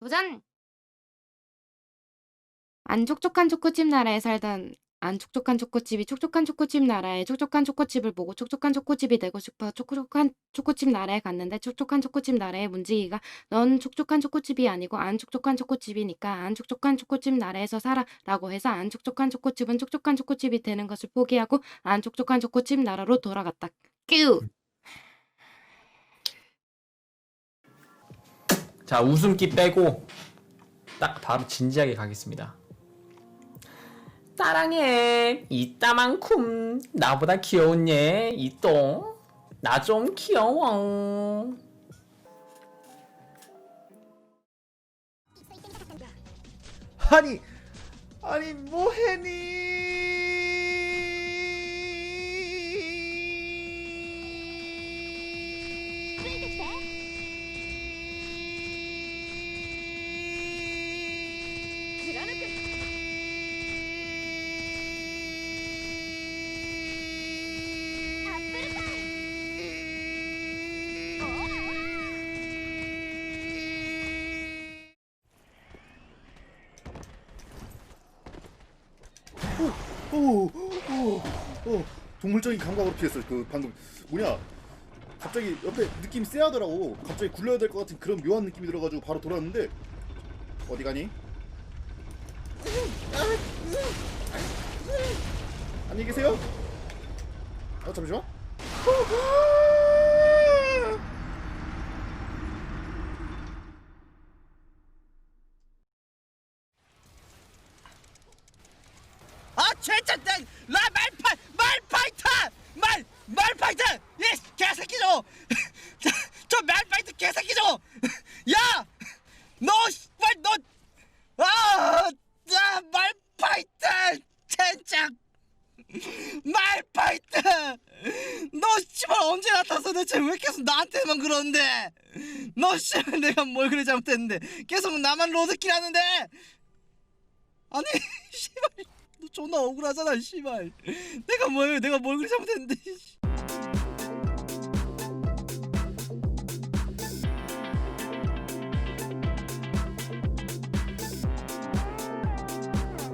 도전! 안 촉촉한 초코칩 나라에 살던 안 촉촉한 초코칩이 촉촉한 초코칩 나라에 촉촉한 초코칩을 보고 촉촉한 초코칩이 되고 싶어 촉촉한 초코칩 나라에 갔는데 촉촉한 초코칩 나라의 문지기가 넌 촉촉한 초코칩이 아니고 안 촉촉한 초코칩이니까 안 촉촉한 초코칩 나라에서 살아 라고 해서 안 촉촉한 초코칩은 촉촉한 초코칩이 되는 것을 포기하고 안 촉촉한 초코칩 나라로 돌아갔다. 뀨! 자 웃음기 빼고 딱 바로 진지하게 가겠습니다. 따랑해 이따만큼 나보다 귀여운 얘 이똥 나 좀 귀여워. 아니 아니 뭐해니 오오오. 오, 동물적인 감각으로 피했어 그 방금. 뭐냐 갑자기 옆에 느낌 쎄하더라고. 갑자기 굴려야 될 것 같은 그런 묘한 느낌이 들어가지고 바로 돌아왔는데 어디 가니? 안녕히 계세요. 어 잠시만 아 진짜. 나, 나 말파 말파이터! 말 말파이터! 이 개새끼 저, 저 말파이터 개새끼 저야너 씨발 너아나 말파이터! 젠장 말파이터! 너 씨발 언제 나타나서 대체 왜 계속 나한테만 그러는데? 너 씨발 내가 뭘 그래 잘못했는데? 계속 나만 로드킬 하는데? 아니 씨발. 너 존나 억울하잖아 씨발 내가 뭘 내가 뭘 그리 잘못했는데 씨.